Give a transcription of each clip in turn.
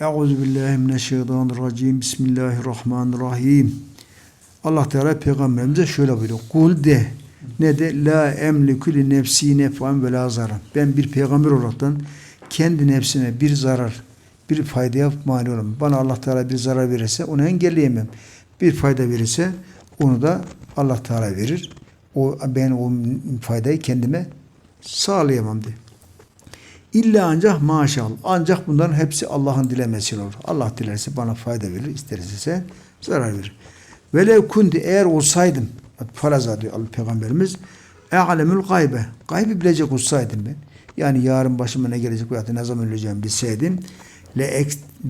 Euzu billahi mineşşeytanirracim. Bismillahirrahmanirrahim. Allah Teala peygamberimize şöyle buyuruyor. Kul de ne de la emliku li nefsi nef'an ve la zarar. Ben bir peygamber olaraktan kendi nefsine bir zarar, bir faydaya mani olamam. Bana Allah Teala bir zarar verirse onu engelleyemem. Bir fayda verirse onu da Allah Teala verir. O ben o faydayı kendime sağlayamam diye. İlla ancak maşallah. Ancak bunların hepsi Allah'ın dilemesiyle olur. Allah dilerse bana fayda verir, isterse zarar verir. Velev kundi eğer olsaydım, faraza diyor Peygamberimiz, e'alemül gaybe. Gaybı bilecek olsaydım ben. Yani yarın başıma ne gelecek da ne zaman öleceğim bilseydim. Le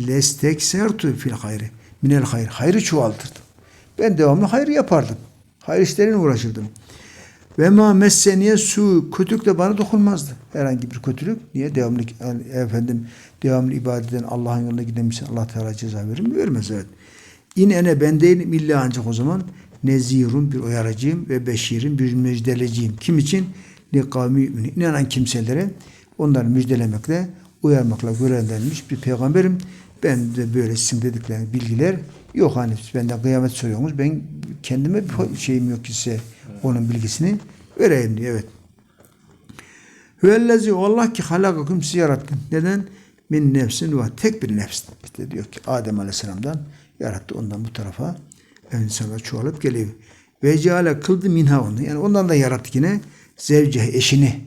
lesteksertu fil hayri. Minel hayr. Hayrı çoğaltırdım. Ben devamlı hayır yapardım. Hayır işlerine uğraşırdım. Ve ma messeniye su kötülük de bana dokunmazdı. Herhangi bir kötülük. Niye? Devamlı efendim devamlı ibadet eden Allah'ın yoluna giden bir Allah Teala ceza verir mi? Vermez evet. İn ene ben değilim illa ancak o zaman nezirun bir uyarıcıyım ve beşirin bir müjdeleciyim. Kim için? Li kavmi. İnanan kimselere onları müjdelemekle, uyarmakla görevlenmiş bir peygamberim. Ben de böyle sizin dedikleriniz bilgiler yok hani benden kıyamet soruyorsunuz. Ben kendime bir şeyim yok ki size onun bilgisini vereyim diyor. Evet. Hüvellezi Allah ki halakakum sizi yarattı. Neden? Min nefsin ve tek bir nefs. İşte diyor ki Adem Aleyhisselam'dan yarattı. Ondan bu tarafa insanlar çoğalıp geliyor. Ve ceale kıldı minha onu. Yani ondan da yarattı yine. Zevce eşini.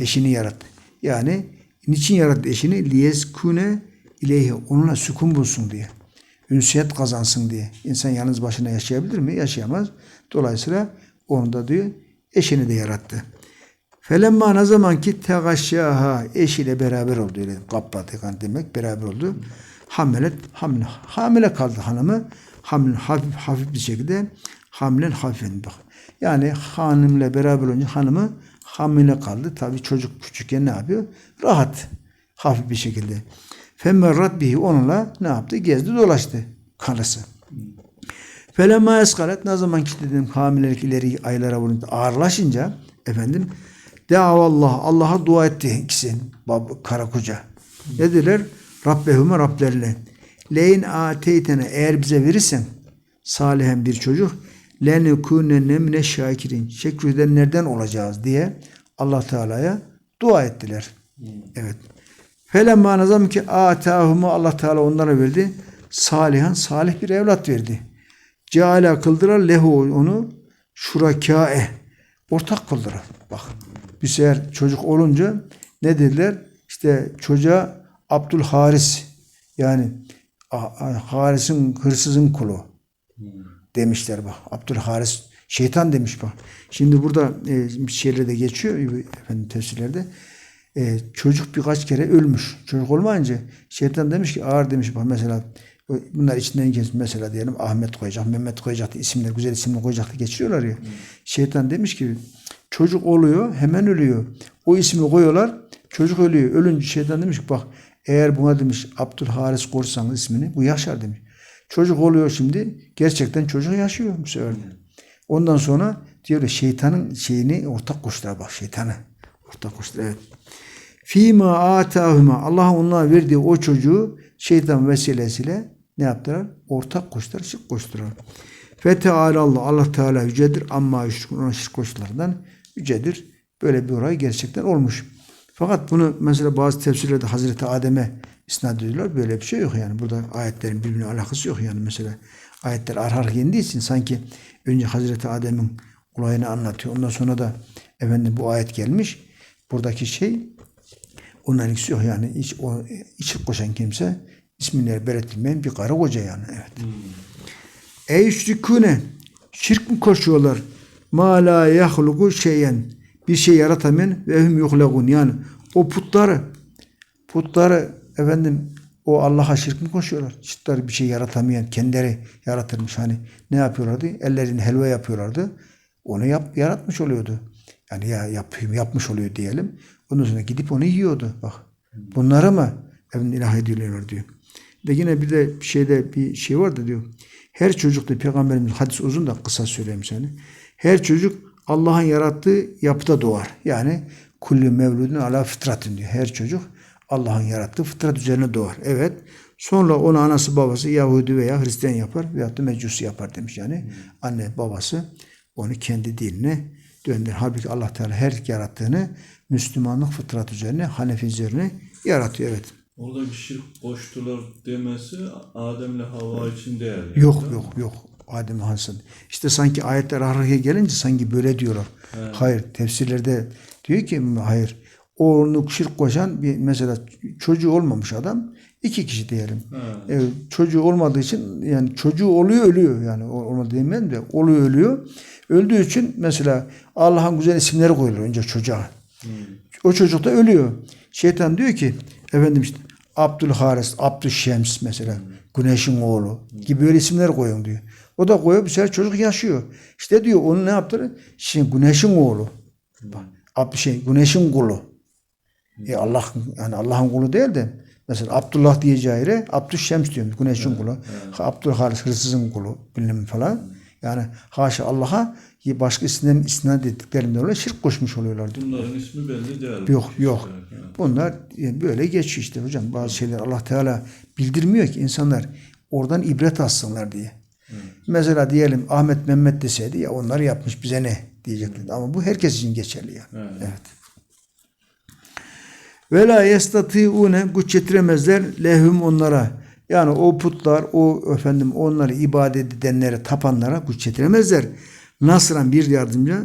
Eşini yarattı. Yani niçin yarattı eşini? Liyeskune ileyhi. Onunla sükun bulsun diye. Ünsiyet kazansın diye. İnsan yalnız başına yaşayabilir mi? Yaşayamaz. Dolayısıyla onu da diyor eşini de yarattı. Felemma ne zaman ki tegaşşaha eşiyle beraber oldu. Öyle kapladı yani demek beraber oldu. Hamilet hamle. Hamile kaldı hanımı. Hamle hafif hafif bir şekilde hamlen hafifen bak. Yani hanımla beraber olunca hanımı hamile kaldı. Tabi çocuk küçükken ne yapıyor? Rahat. Hafif bir şekilde. Femmerrat bihi onunla ne yaptı? Gezdi dolaştı karısı. Felemma eskalet ne zaman ki dedim hamilelik ileri aylara vurunca ağırlaşınca efendim Deavallah Allah'a dua etti ikisi bab, karı koca. Ne dediler? Rabbehüme Rablerine. Leyin ateytene eğer bize verirsen salihen bir çocuk lenekûnenne mine şakirin şekredenlerden olacağız diye Allah Teala'ya dua ettiler. Evet. Felemma nazam ki atahumu Allah Teala onlara verdi. Salihan salih bir evlat verdi. Ceala kıldırar lehu onu şurakâe ortak kıldırar. Bak bir sefer çocuk olunca ne dediler? İşte çocuğa Abdül Haris yani Haris'in hırsızın kulu demişler bak. Abdül Haris şeytan demiş bak. Şimdi burada e, şeylerde geçiyor efendim tefsirlerde. E, çocuk birkaç kere ölmüş. Çocuk olmayınca şeytan demiş ki ağır demiş bak mesela bunlar içinden geç mesela diyelim Ahmet koyacak, Mehmet koyacak isimler güzel isimler koyacak geçiriyorlar ya. Şeytan demiş ki çocuk oluyor hemen ölüyor. O ismi koyuyorlar çocuk ölüyor. Ölünce şeytan demiş ki bak eğer buna demiş Abdülharis korsanız ismini bu yaşar demiş. Çocuk oluyor şimdi gerçekten çocuk yaşıyor bu sefer. Ondan sonra diyor şeytanın şeyini ortak koştular bak şeytanı. Ortak koştular evet. Fima atahuma Allah onlara verdiği o çocuğu şeytan vesilesiyle ne yaptılar? Ortak koştular, şirk koştular. Feteala Allah, Allah Teala yücedir amma ona şirk koşulardan yücedir. Böyle bir olay gerçekten olmuş. Fakat bunu mesela bazı tefsirlerde Hazreti Adem'e isnat ediyorlar. Böyle bir şey yok yani. Burada ayetlerin birbirine alakası yok yani mesela. Ayetler arka arka indiği için sanki önce Hazreti Adem'in olayını anlatıyor. Ondan sonra da efendim bu ayet gelmiş. Buradaki şey onunla ilgisi yok yani. İç, o, iç koşan kimse isminleri belirtilmeyen bir karı koca yani. Evet. Hmm. Ey şirkune şirk mi koşuyorlar? Ma la yahluku şeyen bir şey yaratamayan ve hum yuhlagun yani o putları putları efendim o Allah'a şirk mi koşuyorlar? Putları bir şey yaratamayan kendileri yaratırmış hani ne yapıyorlardı? Ellerini helva yapıyorlardı. Onu yap, yaratmış oluyordu. Yani ya yapayım yapmış oluyor diyelim. Ondan sonra gidip onu yiyordu. Bak. Bunlara mı efendim ilah ediyorlar diyor. De yine bir de şeyde bir şey vardı diyor. Her çocuk da peygamberimiz hadis uzun da kısa söyleyeyim seni. Her çocuk Allah'ın yarattığı yapıda doğar. Yani kullu mevludun ala fıtratın diyor. Her çocuk Allah'ın yarattığı fıtrat üzerine doğar. Evet. Sonra onu anası babası Yahudi veya Hristiyan yapar veyahut da Mecusi yapar demiş yani. Anne babası onu kendi dinine döndür. Halbuki Allah Teala her yarattığını Müslümanlık fıtrat üzerine, Hanefi üzerine yaratıyor. Evet. Orada bir şirk koştular demesi Adem'le Havva için değil. yani. Yok yok yok. Adem Hasan. İşte sanki ayetler araya gelince sanki böyle diyorlar. Hayır. Tefsirlerde diyor ki hayır. Onu şirk koşan bir mesela çocuğu olmamış adam iki kişi diyelim. Evet, çocuğu olmadığı için yani çocuğu oluyor ölüyor yani olmadı demeyeyim de oluyor ölüyor. Öldüğü için mesela Allah'ın güzel isimleri koyuluyor önce çocuğa. O çocuk da ölüyor. Şeytan diyor ki efendim işte Abdülharis, Abdüşşems mesela güneşin oğlu gibi böyle isimler koyun diyor. O da koyuyor bir sefer çocuk yaşıyor. İşte diyor onu ne yaptı? Şimdi güneşin oğlu. Bak, Ab şey güneşin kulu. E Allah yani Allah'ın kulu değil de mesela Abdullah diyeceği yere Abdüşşems diyor. Güneşin kulu. Abdülharis hırsızın kulu bilmem falan. Yani haşa Allah'a başka isimlerin isnat ettiklerinden dolayı şirk koşmuş oluyorlar. Bunların ismi belli değil. Yok yok. Yani. Bunlar e, böyle geçiyor işte hocam. Bazı şeyler Allah Teala bildirmiyor ki insanlar oradan ibret alsınlar diye. Mesela diyelim Ahmet Mehmet deseydi ya onlar yapmış bize ne diyecekler. Ama bu herkes için geçerli yani. Evet. Evet. Ve la yestati'une güç getiremezler lehum onlara. Yani o putlar, o efendim onları ibadet edenlere, tapanlara güç getiremezler. Nasran bir yardımcı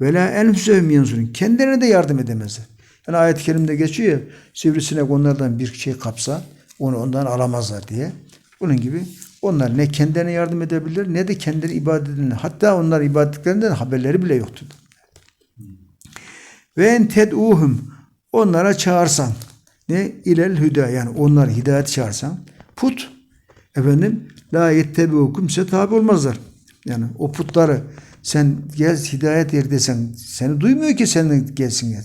ve la enfusehum yansurun. Kendilerine de yardım edemezler. Yani ayet-i kerimde geçiyor ya, sivrisinek onlardan bir şey kapsa onu ondan alamazlar diye. Bunun gibi onlar ne kendilerine yardım edebilir ne de kendileri ibadet edenler. Hatta onlar ibadetlerinden haberleri bile yoktu. Ve en ted'uhum onlara çağırsan ne ilel hüda yani onları hidayet çağırsan put efendim la yettebiukum size tabi olmazlar. Yani o putları sen gel hidayet yer desen seni duymuyor ki senin gelsin gel.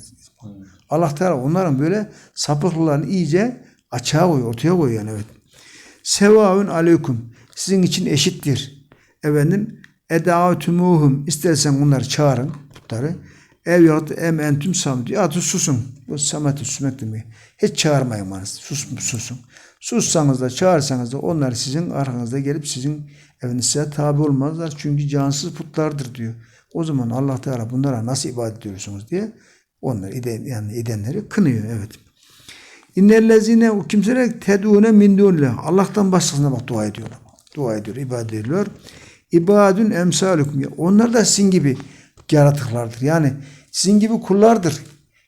Allah Teala onların böyle sapıklılarını iyice açığa koyuyor, ortaya koyuyor yani evet. Sevaun aleyküm. Sizin için eşittir. Efendim edavetumuhum. istersen onları çağırın putları. Ev yahut em entüm samdü. Ya da susun. Bu samet susmak demek. Hiç çağırmayın bana. Sus, susun. Sussanız da çağırsanız da onlar sizin arkanızda gelip sizin size tabi olmazlar. Çünkü cansız putlardır diyor. O zaman Allah Teala bunlara nasıl ibadet ediyorsunuz diye onları eden, yani edenleri kınıyor. Evet. İnnellezine o kimseler tedune min dunillah. Allah'tan başkasına bak dua ediyorlar. Dua ediyor, ibadet ediyorlar. İbadun emsalukum. Onlar da sizin gibi yaratıklardır. Yani sizin gibi kullardır.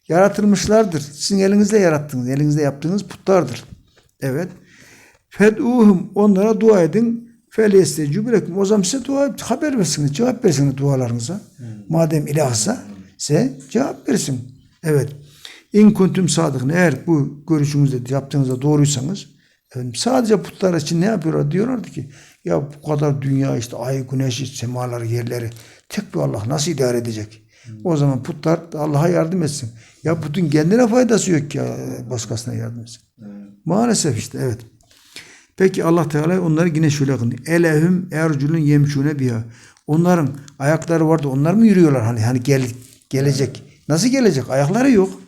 Yaratılmışlardır. Sizin elinizle yarattığınız, elinizle yaptığınız putlardır. Evet. Fed'uhum onlara dua edin. Felestecü bırakın. O zaman size dua haber versiniz. Cevap versiniz dualarınıza. Madem ilahsa size cevap versin. Evet. İn kuntum sadıkın. Eğer bu görüşünüzde yaptığınızda doğruysanız efendim, sadece putlar için ne yapıyorlar? Diyorlardı ki ya bu kadar dünya işte ay, güneş, semalar, yerleri tek bir Allah nasıl idare edecek? O zaman putlar Allah'a yardım etsin. Ya putun kendine faydası yok ki ya, başkasına yardım etsin. Maalesef işte evet. Peki Allah Teala onları yine şöyle kıldı. Elehum erculun yemşune biha. Onların ayakları vardı. Onlar mı yürüyorlar hani hani gel gelecek. Nasıl gelecek? Ayakları yok.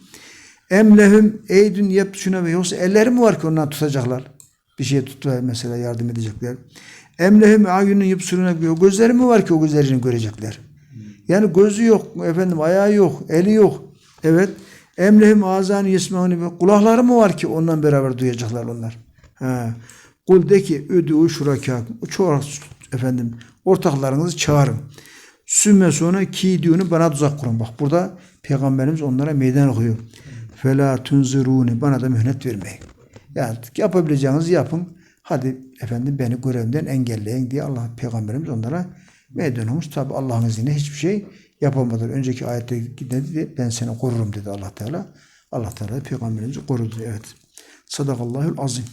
Emlehum eydün yapşuna ve yoksa elleri mi var ki ondan tutacaklar? Bir şey tutmaya mesela yardım edecekler. Emlehum ayunun yapsırına bir gözleri mi var ki o gözlerini görecekler? Yani gözü yok, efendim ayağı yok, eli yok. Evet. Emlehum azanı yesmahuni ve kulakları mı var ki ondan beraber duyacaklar onlar? Ha. Kul de ki üdü şuraka çoğu efendim ortaklarınızı çağırın. Sümme sonra ki diyorunu bana tuzak kurun. Bak burada peygamberimiz onlara meydan okuyor. Fela tunziruni bana da mühlet vermeyin. Yani yapabileceğinizi yapın. Hadi efendim beni görevimden engelleyin diye Allah peygamberimiz onlara meydan okumuş. Tabi Allah'ın izniyle hiçbir şey yapamadılar. Önceki ayette dedi ben seni korurum dedi Allah Teala. Allah Teala peygamberimizi korudu. Evet. Sadakallahül azim.